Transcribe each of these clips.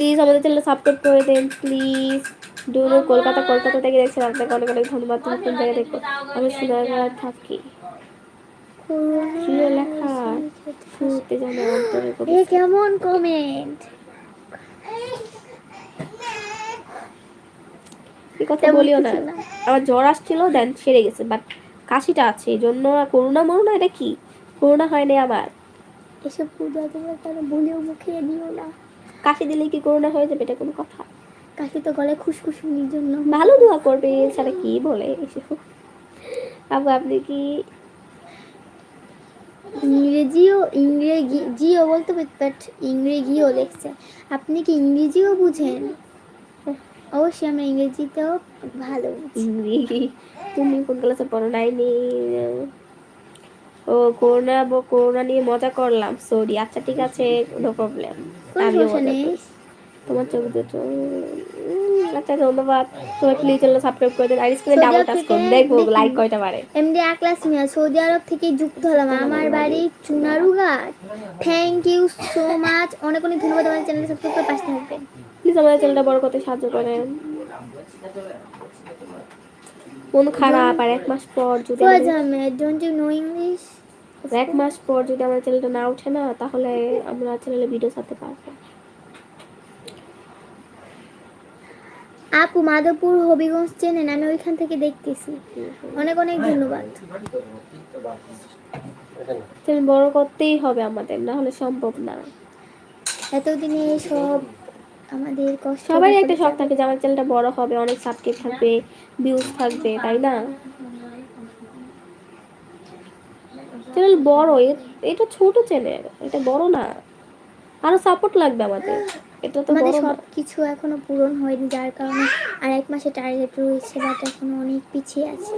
Please আমাদের channel subscribe করে দেন প্লিজ ডুনু কলকাতা কলকাতা থেকে দেখছেন আপনাকে অনেক অনেক ধন্যবাদ তুমি কোন জায়গায় দেখো। আমি সোনারগাঁ থাকি। প্রিয় লেখা শুরুতে যেন অন্তরে কেমন কমেন্ট এই কথা বলিও না। আমার জ্বর আসছিল দেন সেরে গেছে বাট কাশিটা আছে এই জন্য করোনা মরোনা এটা কি? করোনা হয়নি আমার। এসব পূজা তোমার কেন বলেও মুখে দিও না। কাশি দিলে কি করোনা হয়ে যাবে? এটা কোনো কথা। কাশি তো গলায় খুশখুশুনির জন্য। ভালো দোয়া করবে এছাড়া কি বলে? এসব আপু আপনি কি ইংরেজিও ইংরেজিও বলতে পারি বাট ইংরেজিও লেখছে। আপনি কি ইংরেজিও বুঝেন? অবশ্যই আমরা ইংরেজিতেও ভালো বুঝি। ইংরেজি। তুমি কোন ক্লাসে পড়ো? নাইনি ও করোনা করোনা নিয়ে মজা করলাম। সরি আচ্ছা ঠিক আছে নো প্রবলেম। তোমার চোখ দুটো আচ্ছা ধন্যবাদ। তোমার প্লিজ সাবস্ক্রাইব করে দিন আর স্ক্রিনে ডাবল টাচ করুন দেখব লাইক কয়টা বাড়ে MD Aklas Miah Saudi Arabia থেকে যুক্ত হলাম। আমার বাড়ি Chunarughat. Thank you so much অনেক অনেক ধন্যবাদ আমার চ্যানেল সাবস্ক্রাইব করে পাশে থাকবেন প্লিজ আমাদের চ্যানেলটা বড় করতে সাহায্য করেন মন খারাপ আর এক মাস পর যদি ডোন্ট ইউ নো ইংলিশ এক মাস পর যদি আমার চ্যানেলটা না ওঠে না তাহলে আমরা চ্যানেলে ভিডিও ছাড়তে পারব আপু মাধবপুর হবিগঞ্জ চেনেন আমি ওইখান থেকে দেখতেছি। অনেক অনেক ধন্যবাদ। চ্যানেল বড় করতেই হবে আমাদের না হলে সম্ভব না। এতদিনে সব আমাদের কষ্ট সবারই একটা শখ থাকে যে আমার চ্যানেলটা বড় হবে অনেক সাবস্ক্রাইব থাকবে ভিউজ থাকবে তাই না? চ্যানেল বড় এটা ছোট চ্যানেল এটা বড় না। আরও সাপোর্ট লাগবে আমাদের। এটা তো আমাদের সব কিছু এখনও পূরণ হয়নি যার কারণে আর এক মাসে টার্গেট রয়েছে বাট এখনও অনেক পিছিয়ে আছে।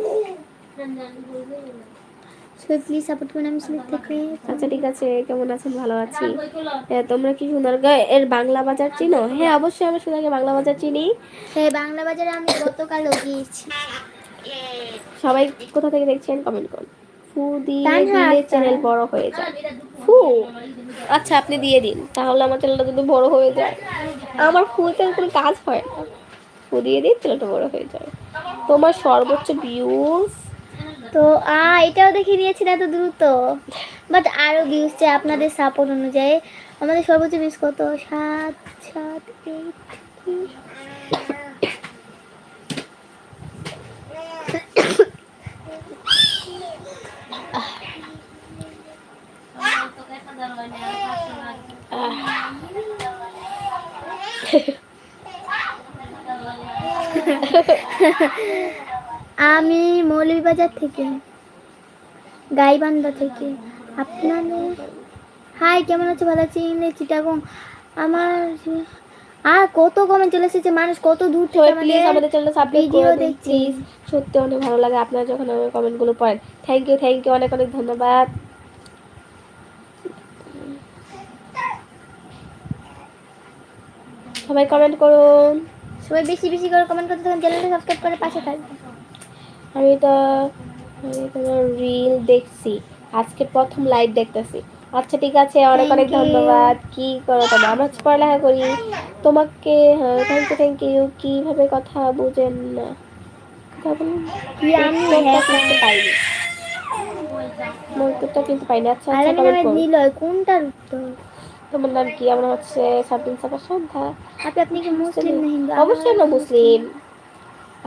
সবাই প্লিজ সাপোর্ট করুন আমি সিলেট থেকে আচ্ছা ঠিক আছে কেমন আছেন? ভালো আছি। হ্যাঁ, তোমরা কি সোনারগাঁ এর বাংলা বাজার চিনো? হ্যাঁ অবশ্যই আমি সোনারগাঁ বাংলা বাজার চিনি। হ্যাঁ বাংলা বাজারে আমি গতকালও গিয়েছি। সবাই কোথা থেকে দেখছেন? কমেন্ট করুন। ফু দিয়ে দিলে চ্যানেল বড় হয়ে যায়। ফু। আচ্ছা আপনি দিয়ে দিন তাহলে আমার চ্যানেলটা যদি বড় হয়ে যায়। আমার ফুতে কোনো কাজ হয় না। ফু দিয়ে দিন চ্যানেলটা বড় হয়ে যায়। তোমার সর্বোচ্চ ভিউজ তো আ এটাও দেখে নিয়েছি না তো দ্রুত। বাট আরও ভিউজ চাই আপনাদের সাপোর্ট অনুযায়ী। আমাদের সর্বোচ্চ ভিউজ কত? সাত সাত এইট আমি মৌলভীবাজার থেকে গাইবান্ধা থেকে। আপনাদের? হাই কেমন আছো? ভালো আছি? চিটাগং। আমার আর কত কমেন্ট চলে এসেছে? মানুষ কত দূর থেকে প্লিজ আমাদের চ্যানেলটা সাবস্ক্রাইব করে দিন প্লিজ সত্যি অনেক ভালো লাগে। আপনারা যখন আমার কমেন্টগুলো পড়েন। থ্যাংক ইউ থ্যাংক ইউ অনেক অনেক ধন্যবাদ। সবাই কমেন্ট করুন সবাই বেশি বেশি করে কমেন্ট করতে থাকুন চ্যানেলটা সাবস্ক্রাইব করে পাশে থাকবেন। আমি তো আমি তোমার রিল দেখছি। আজকে প্রথম লাইভ দেখতেছি। আচ্ছা ঠিক আছে অনেক অনেক ধন্যবাদ। কি করো তবে আমরা পড়ালেখা করি। তোমাকে হ্যাঁ থ্যাংক ইউ থ্যাংক ইউ কীভাবে কথা বুঝেন না? কথা বলুন। কি আমি হ্যাঁ। কিন্তু পাইনি। কিন্তু আচ্ছা আচ্ছা। কোনটার উত্তর? তোমার নাম কি? আমার হচ্ছে সাবিন সাবা সন্ধ্যা আপনি আপনি কি মুসলিম না হিন্দু? অবশ্যই আমরা মুসলিম।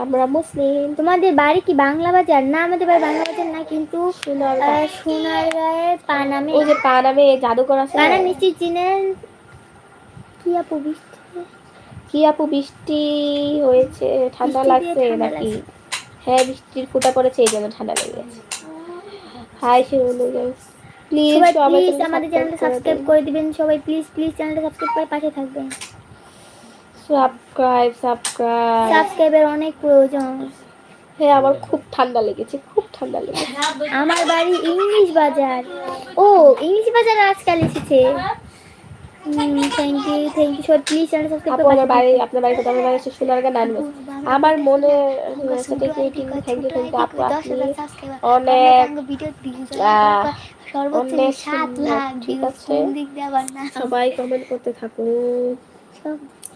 আমরা মুসলিম। তোমাদের বাড়ি কি বাংলা বাজার? না আমাদের বাড়ি বাংলা বাজার না কিন্তু সোনারগাঁয়ের পানামে ওই যে পা নামে জাদুঘর আছে? পানা মিষ্টি চিনেন? কি আপু বৃষ্টি? কি আপু বৃষ্টি হয়েছে? ঠান্ডা লাগছে নাকি? হ্যাঁ বৃষ্টির ফোঁটা পড়েছে এই জন্য ঠান্ডা লেগে গেছে। হাই শিরুনু প্লিজ সবাই প্লিজ আমাদের চ্যানেলটা সাবস্ক্রাইব করে দিবেন। সবাই প্লিজ প্লিজ চ্যানেলটা সাবস্ক্রাইব করে পাশে থাকবেন। সাবস্ক্রাইব সাবস্ক্রাইব সাবস্ক্রাইবের অনেক প্রয়োজন। হ্যাঁ আমার খুব ঠান্ডা লেগেছে খুব ঠান্ডা লেগেছে। আমার বাড়ি ইংলিশ বাজার। ও ইংলিশ বাজার আজকাল এসেছে। Thank you thank you please channel subscribe আমার বাড়ি আপনার বাড়ি কোথায় আমার বাড়ি সোনারগাঁ নানগঞ্জ আমার মনে সাথে greeting thank you thank you আপু আপনি অনেক ভিডিও সর্বোচ্চ সাত লাখ ঠিক আছে। সবাই কমেন্ট করতে থাকুন সব